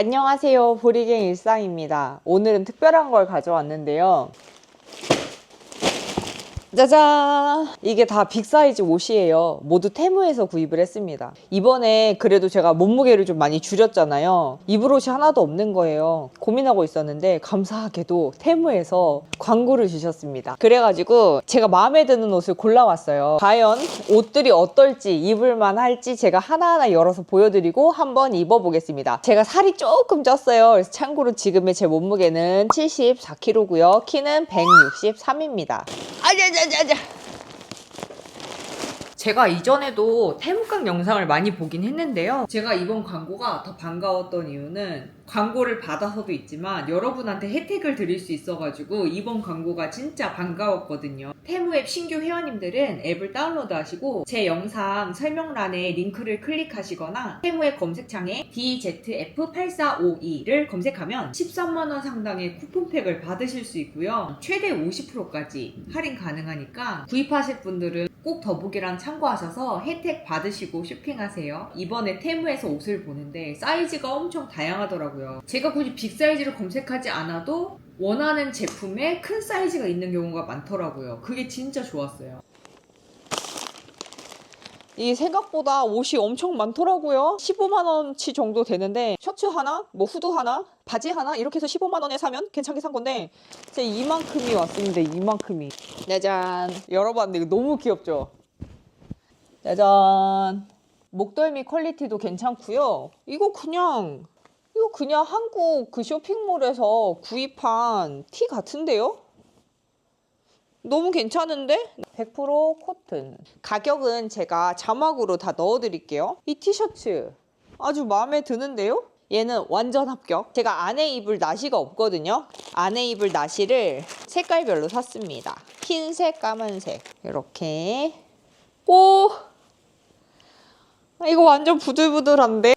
안녕하세요. 보리갱 일상입니다. 오늘은 특별한 걸 가져왔는데요. 짜잔! 이게 다 빅사이즈 옷이에요. 모두 테무에서 구입을 했습니다. 이번에 그래도 제가 몸무게를 좀 많이 줄였잖아요. 입을 옷이 하나도 없는 거예요. 고민하고 있었는데 감사하게도 테무에서 광고를 주셨습니다. 그래가지고 제가 마음에 드는 옷을 골라왔어요. 과연 옷들이 어떨지 입을만 할지 제가 하나하나 열어서 보여드리고 한번 입어보겠습니다. 제가 살이 조금 쪘어요. 그래서 참고로 지금의 제 몸무게는 74kg고요. 키는 163입니다. 아 자자자자. 제가 이전에도 태무강 영상을 많이 보긴 했는데요. 제가 이번 광고가 더 반가웠던 이유는 광고를 받아서도 있지만 여러분한테 혜택을 드릴 수 있어가지고 이번 광고가 진짜 반가웠거든요. 태무앱 신규 회원님들은 앱을 다운로드 하시고 제 영상 설명란에 링크를 클릭하시거나 태무앱 검색창에 DZF8452를 검색하면 13만원 상당의 쿠폰팩을 받으실 수 있고요. 최대 50%까지 할인 가능하니까 구입하실 분들은 꼭 더보기란 참고하셔서 혜택 받으시고 쇼핑하세요. 이번에 테무에서 옷을 보는데 사이즈가 엄청 다양하더라고요. 제가 굳이 빅 사이즈를 검색하지 않아도 원하는 제품에 큰 사이즈가 있는 경우가 많더라고요. 그게 진짜 좋았어요. 이 생각보다 옷이 엄청 많더라고요. 15만 원치 정도 되는데 셔츠 하나, 뭐 후드 하나, 바지 하나 이렇게 해서 15만 원에 사면 괜찮게 산 건데 제 이만큼이 왔습니다. 이만큼이. 짜잔. 열어봤는데 이거 너무 귀엽죠? 짜잔. 목덜미 퀄리티도 괜찮고요. 이거 그냥 이거 그냥 한국 그 쇼핑몰에서 구입한 티 같은데요? 너무 괜찮은데? 100% 코튼. 가격은 제가 자막으로 다 넣어드릴게요. 이 티셔츠 아주 마음에 드는데요? 얘는 완전 합격. 제가 안에 입을 나시가 없거든요. 안에 입을 나시를 색깔별로 샀습니다. 흰색, 까만색. 이렇게. 오! 아, 이거 완전 부들부들한데?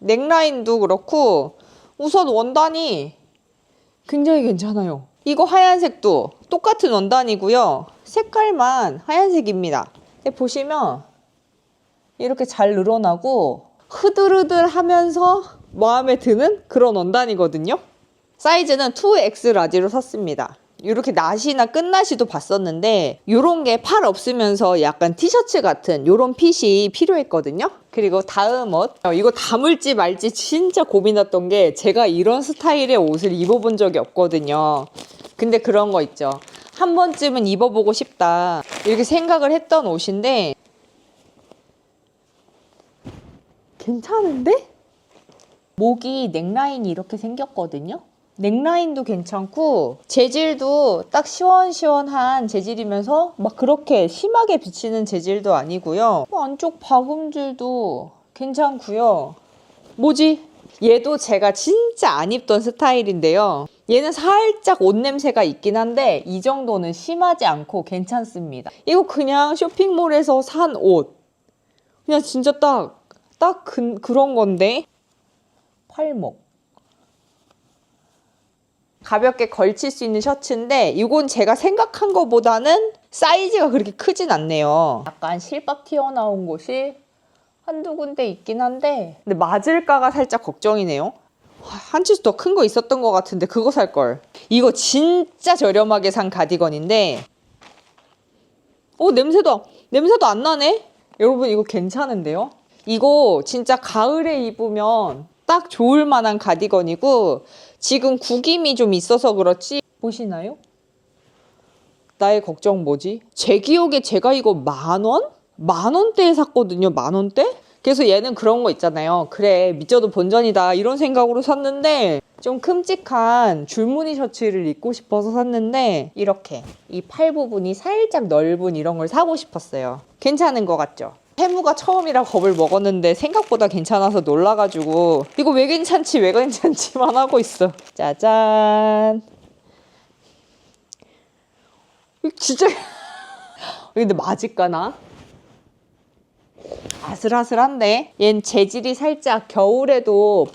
넥라인도 그렇고 우선 원단이 굉장히 괜찮아요. 이거 하얀색도 똑같은 원단이고요. 색깔만 하얀색입니다. 보시면 이렇게 잘 늘어나고 흐들흐들 하면서 마음에 드는 그런 원단이거든요. 사이즈는 2X 라지로 샀습니다. 이렇게 나시나 끝나시도 봤었는데 이런 게 팔 없으면서 약간 티셔츠 같은 이런 핏이 필요했거든요. 그리고 다음 옷 어, 이거 담을지 말지 진짜 고민했던 게 제가 이런 스타일의 옷을 입어본 적이 없거든요. 근데 그런 거 있죠. 한 번쯤은 입어보고 싶다 이렇게 생각을 했던 옷인데 괜찮은데? 목이 넥라인이 이렇게 생겼거든요. 넥라인도 괜찮고 재질도 딱 시원시원한 재질이면서 막 그렇게 심하게 비치는 재질도 아니고요. 뭐 안쪽 박음질도 괜찮고요. 뭐지? 얘도 제가 진짜 안 입던 스타일인데요. 얘는 살짝 옷 냄새가 있긴 한데 이 정도는 심하지 않고 괜찮습니다. 이거 그냥 쇼핑몰에서 산 옷. 그냥 진짜 딱, 딱 그, 그런 건데. 팔목. 가볍게 걸칠 수 있는 셔츠인데 이건 제가 생각한 것보다는 사이즈가 그렇게 크진 않네요. 약간 실밥 튀어나온 곳이 한두 군데 있긴 한데 근데 맞을까가 살짝 걱정이네요. 한 치수 더 큰 거 있었던 것 같은데 그거 살 걸. 이거 진짜 저렴하게 산 가디건인데 오 냄새도 냄새도 안 나네. 여러분 이거 괜찮은데요? 이거 진짜 가을에 입으면 딱 좋을 만한 가디건이고 지금 구김이 좀 있어서 그렇지 보시나요? 나의 걱정 뭐지? 제 기억에 제가 이거 만 원? 만 원대에 샀거든요. 만 원대? 그래서 얘는 그런 거 있잖아요. 그래 미쳐도 본전이다 이런 생각으로 샀는데 좀 큼직한 줄무늬 셔츠를 입고 싶어서 샀는데 이렇게 이 팔 부분이 살짝 넓은 이런 걸 사고 싶었어요. 괜찮은 것 같죠? 해무가 처음이라 겁을 먹었는데 생각보다 괜찮아서 놀라가지고 이거 왜 괜찮지 왜 괜찮지만 하고 있어. 짜잔. 이거 진짜 근데 맞을까나? 아슬아슬한데 얜 재질이 살짝 겨울에도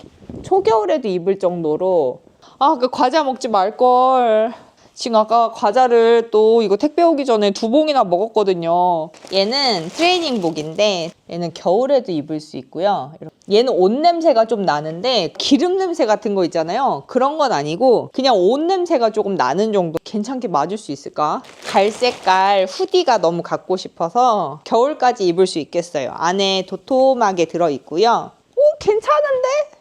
초겨울에도 입을 정도로 아그 과자 먹지 말걸 지금 아까 과자를 또 이거 택배 오기 전에 두 봉이나 먹었거든요. 얘는 트레이닝복인데 얘는 겨울에도 입을 수 있고요. 얘는 옷 냄새가 좀 나는데 기름 냄새 같은 거 있잖아요. 그런 건 아니고 그냥 옷 냄새가 조금 나는 정도 괜찮게 맞을 수 있을까? 갈색깔 후디가 너무 갖고 싶어서 겨울까지 입을 수 있겠어요. 안에 도톰하게 들어있고요. 오 괜찮은데?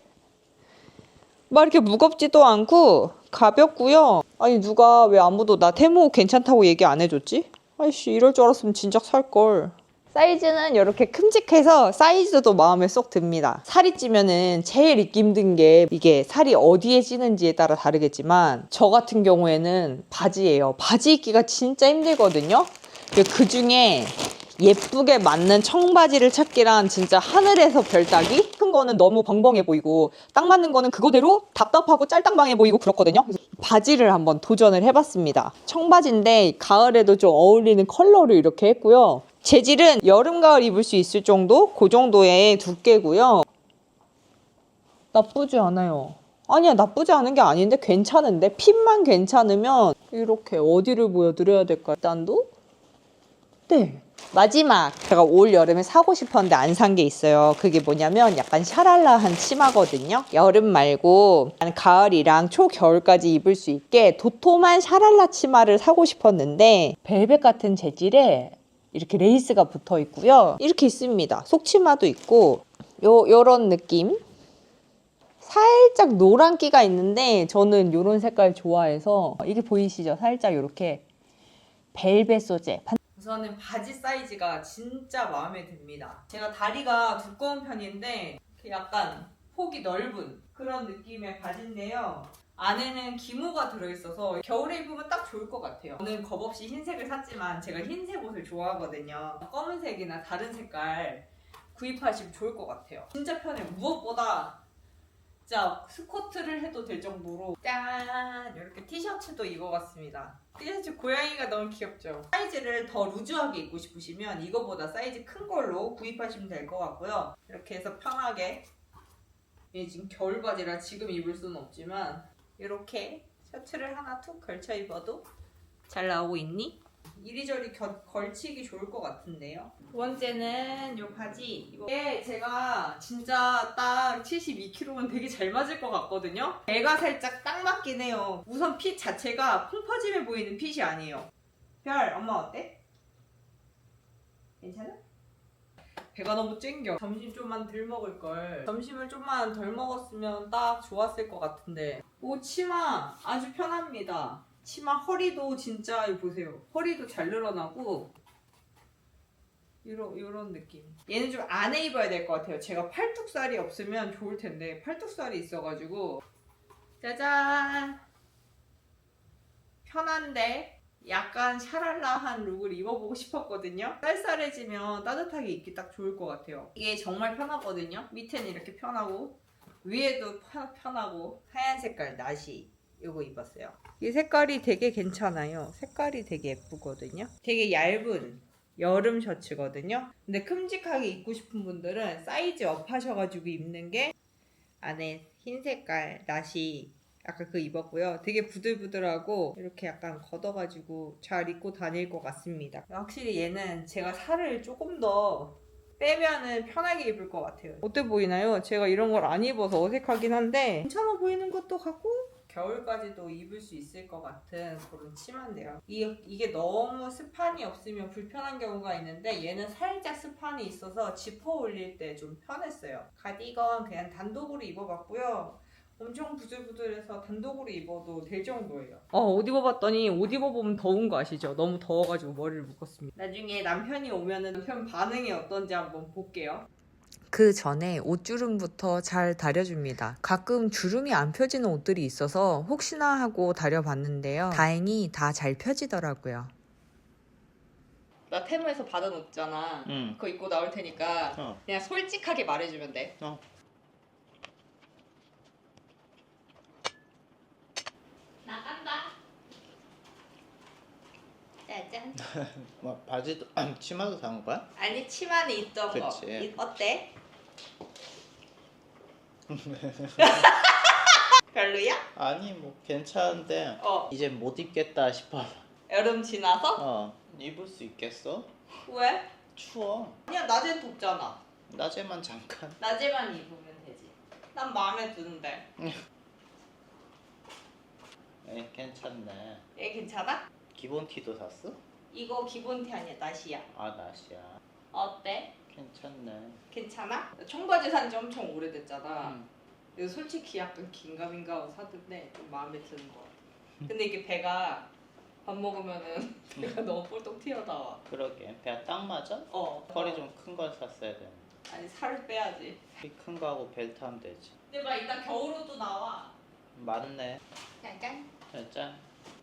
막 이렇게 무겁지도 않고 가볍고요. 아니 누가 왜 아무도 나 테무 괜찮다고 얘기 안 해줬지? 아이씨 이럴 줄 알았으면 진작 살걸. 사이즈는 이렇게 큼직해서 사이즈도 마음에 쏙 듭니다. 살이 찌면은 제일 입기 힘든 게 이게 살이 어디에 찌는지에 따라 다르겠지만 저 같은 경우에는 바지예요. 바지 입기가 진짜 힘들거든요. 그 중에 예쁘게 맞는 청바지를 찾기란 진짜 하늘에서 별 따기? 큰 거는 너무 벙벙해 보이고 딱 맞는 거는 그거대로 답답하고 짤딱망해 보이고 그렇거든요. 바지를 한번 도전을 해봤습니다. 청바지인데 가을에도 좀 어울리는 컬러로 이렇게 했고요. 재질은 여름 가을 입을 수 있을 정도 그 정도의 두께고요. 나쁘지 않아요. 아니야 나쁘지 않은 게 아닌데 괜찮은데 핏만 괜찮으면 이렇게 어디를 보여드려야 될까? 일단도 네. 마지막 제가 올 여름에 사고 싶었는데 안 산 게 있어요. 그게 뭐냐면 약간 샤랄라한 치마거든요. 여름 말고 한 가을이랑 초겨울까지 입을 수 있게 도톰한 샤랄라 치마를 사고 싶었는데 벨벳 같은 재질에 이렇게 레이스가 붙어 있고요. 이렇게 있습니다. 속치마도 있고 요 요런 느낌. 살짝 노란기가 있는데 저는 요런 색깔 좋아해서 이게 보이시죠? 살짝 이렇게 벨벳 소재. 우선은 바지 사이즈가 진짜 마음에 듭니다. 제가 다리가 두꺼운 편인데 이렇게 약간 폭이 넓은 그런 느낌의 바지인데요. 안에는 기모가 들어있어서 겨울에 입으면 딱 좋을 것 같아요. 저는 겁 없이 흰색을 샀지만 제가 흰색 옷을 좋아하거든요. 검은색이나 다른 색깔 구입하시면 좋을 것 같아요. 진짜 편해요. 무엇보다 진짜 스쿼트를 해도 될 정도로 짠 이렇게 티셔츠도 입어봤습니다. 티셔츠 고양이가 너무 귀엽죠? 사이즈를 더 루즈하게 입고 싶으시면 이거보다 사이즈 큰 걸로 구입하시면 될 것 같고요. 이렇게 해서 편하게 얘 지금 겨울 바지라 지금 입을 수는 없지만 이렇게 셔츠를 하나 툭 걸쳐 입어도 잘 나오고 있니? 이리저리 겨, 걸치기 좋을 것 같은데요. 두 번째는 이 바지. 이게 제가 진짜 딱 72kg면 되게 잘 맞을 것 같거든요. 배가 살짝 딱 맞긴 해요. 우선 핏 자체가 펑 퍼짐해 보이는 핏이 아니에요. 별, 엄마 어때? 괜찮아? 배가 너무 찡겨. 점심 좀만 덜 먹을 걸. 점심을 좀만 덜 먹었으면 딱 좋았을 것 같은데. 오 치마 아주 편합니다. 치마 허리도 진짜 보세요. 허리도 잘 늘어나고 이런 이런 느낌. 얘는 좀 안에 입어야 될 것 같아요. 제가 팔뚝살이 없으면 좋을 텐데 팔뚝살이 있어가지고 짜잔 편한데 약간 샤랄라한 룩을 입어보고 싶었거든요. 쌀쌀해지면 따뜻하게 입기 딱 좋을 것 같아요. 이게 정말 편하거든요. 밑에는 이렇게 편하고 위에도 편- 편하고 하얀 색깔 나시 이거 입었어요. 이 색깔이 되게 괜찮아요. 색깔이 되게 예쁘거든요. 되게 얇은 여름 셔츠거든요. 근데 큼직하게 입고 싶은 분들은 사이즈 업 하셔가지고 입는 게 안에 흰 색깔 나시 아까 그 입었고요. 되게 부들부들하고 이렇게 약간 걷어가지고 잘 입고 다닐 것 같습니다. 확실히 얘는 제가 살을 조금 더 빼면은 편하게 입을 것 같아요. 어때 보이나요? 제가 이런 걸 안 입어서 어색하긴 한데 괜찮아 보이는 것도 같고 겨울까지도 입을 수 있을 것 같은 그런 치마인데요. 이, 이게 너무 스판이 없으면 불편한 경우가 있는데 얘는 살짝 스판이 있어서 지퍼 올릴 때 좀 편했어요. 가디건 그냥 단독으로 입어봤고요. 엄청 부들부들해서 단독으로 입어도 될 정도예요. 어, 옷 입어봤더니 옷 입어보면 더운 거 아시죠? 너무 더워가지고 머리를 묶었습니다. 나중에 남편이 오면은 남편 반응이 어떤지 한번 볼게요. 그 전에 옷주름부터 잘 다려줍니다. 가끔 주름이 안 펴지는 옷들이 있어서 혹시나 하고 다려봤는데요. 다행히 다 잘 펴지더라고요. 나 테무에서 받은 옷 있잖아. 응. 그거 입고 나올 테니까 어. 그냥 솔직하게 말해주면 돼. 어. 나간다. 짜잔. 뭐 바지도 치마도 사온 거야? 아니 치마는 있던 거. 그치. 이- 어때? 별로야? 아니 뭐 괜찮은데 어. 이제 못 입겠다 싶어. 여름 지나서? 어 입을 수 있겠어? 왜? 추워. 그냥 낮엔 덥잖아. 낮에만 잠깐. 낮에만 입으면 되지. 난 마음에 드는데. 에 괜찮네. 얘 괜찮아? 기본 티도 샀어? 이거 기본 티 아니야, 나시야. 아 나시야. 어때? 괜찮네. 괜찮아? 청바지 산지 엄청 오래됐잖아. 음. 솔직히 약간 긴가민가 하고 샀는데 좀 마음에 드는 거 같아. 근데 이게 배가 밥 먹으면은 배가 너무 뿔떡 튀어나와. 그러게 배가 딱 맞아? 어. 허리 좀 큰 걸 샀어야 돼. 아니 살을 빼야지. 큰 거 하고 벨트 하면 되지. 근데 막 이따 겨울옷도 나와. 맞네. 짠짠. 진짜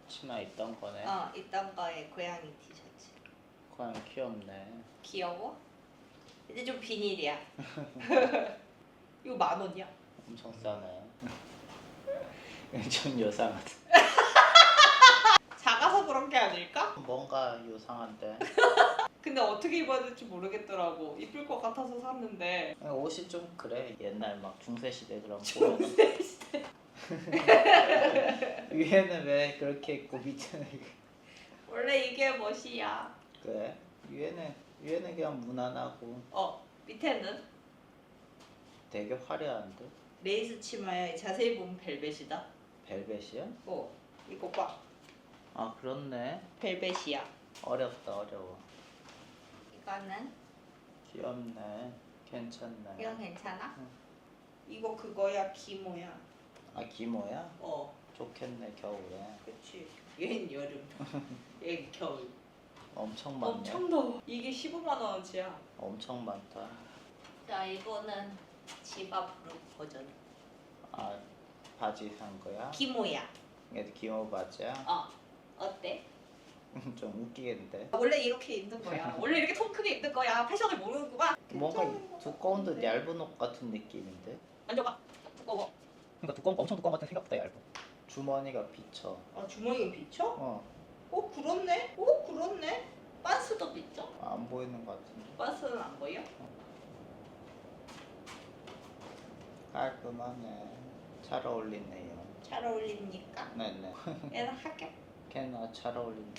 치마 있던 거네. 어, 있던 거에 고양이 티셔츠. 고양 귀엽네. 귀여워? 근데 좀 비닐이야. 이거 만 원이야. 엄청 싸네. 좀 요상하다. 작아서 그런 게 아닐까? 뭔가 요상한데. 근데 어떻게 입어야 될지 모르겠더라고. 이쁠 것 같아서 샀는데. 옷이 좀 그래. 옛날 막 중세 시대 그런 거. 위에는 왜 그렇게 입고 밑에는 원래 이게 멋이야. 그래? 위에는 위에는 그냥 무난하고 어, 밑에는 되게 화려한데 레이스 치마야. 자세히 보면 벨벳이다. 벨벳이야? 어, 이거 봐. 아 그렇네. 벨벳이야. 어렵다 어려워. 이거는 귀엽네. 괜찮네. 이건 괜찮아? 응. 이거 그거야 기모야. 아 기모야? 어, 좋겠네 겨울에. 그렇지. 얘는 여름. 얘는 겨울. 엄청 많네. 엄청 더워. 이게 15만 원어치야. 엄청 많다. 자, 이거는 집 앞으로 버전. 아 바지 산 거야? 기모야. 얘도 기모 바지야? 어, 어때? 좀 웃기겠는데. 원래 이렇게 입는 거야. 원래 이렇게 통 크게 입는 거야. 패션을 모르는구만. 뭔가 두꺼운 듯 얇은 옷 같은 느낌인데. 만져봐. 두꺼워. 그러니까 두꺼운 거 엄청 두꺼운 것 같은 생각보다 얇아. 주머니가 비쳐. 아, 주머니가 비쳐? 어, 어, 그렇네. 어, 그렇네. 반스도 비쳐. 안 보이는 것 같은데. 반스는 안 보여? 깔끔하네. 잘 어울리네요. 잘 어울립니까? 네네. 얘는 할게. 걔나 잘 어울리네.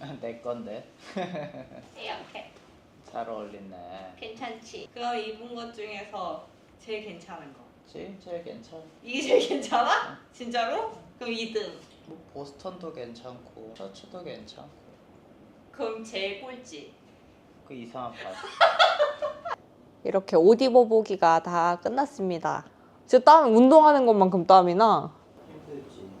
내 건데. 이렇게. 잘 어울리네. 괜찮지? 그럼 입은 것 중에서 제일 괜찮은 거. 그치? 제일 괜찮. 이게 제일 괜찮아? 진짜로? 그럼 2등. 뭐 보스턴도 괜찮고 셔츠도 괜찮고 그럼 제일 꼴찌. 그 이상한 바지. 이렇게 옷 입어보기가 다 끝났습니다. 진짜 땀 운동하는 것만큼 땀이 나.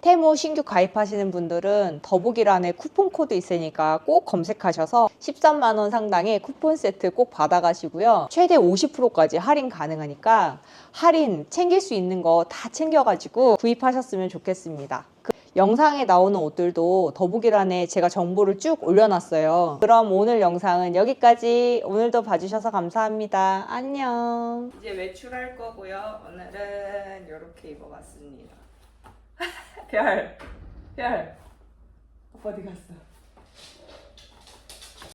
테무 신규 가입하시는 분들은 더보기란에 쿠폰 코드 있으니까 꼭 검색하셔서 13만 원 상당의 쿠폰 세트 꼭 받아가시고요. 최대 50%까지 할인 가능하니까 할인 챙길 수 있는 거 다 챙겨가지고 구입하셨으면 좋겠습니다. 그 영상에 나오는 옷들도 더보기란에 제가 정보를 쭉 올려놨어요. 그럼 오늘 영상은 여기까지. 오늘도 봐주셔서 감사합니다. 안녕. 이제 외출할 거고요. 오늘은 이렇게 입어봤습니다. 별, 별. 오빠 어디 갔어?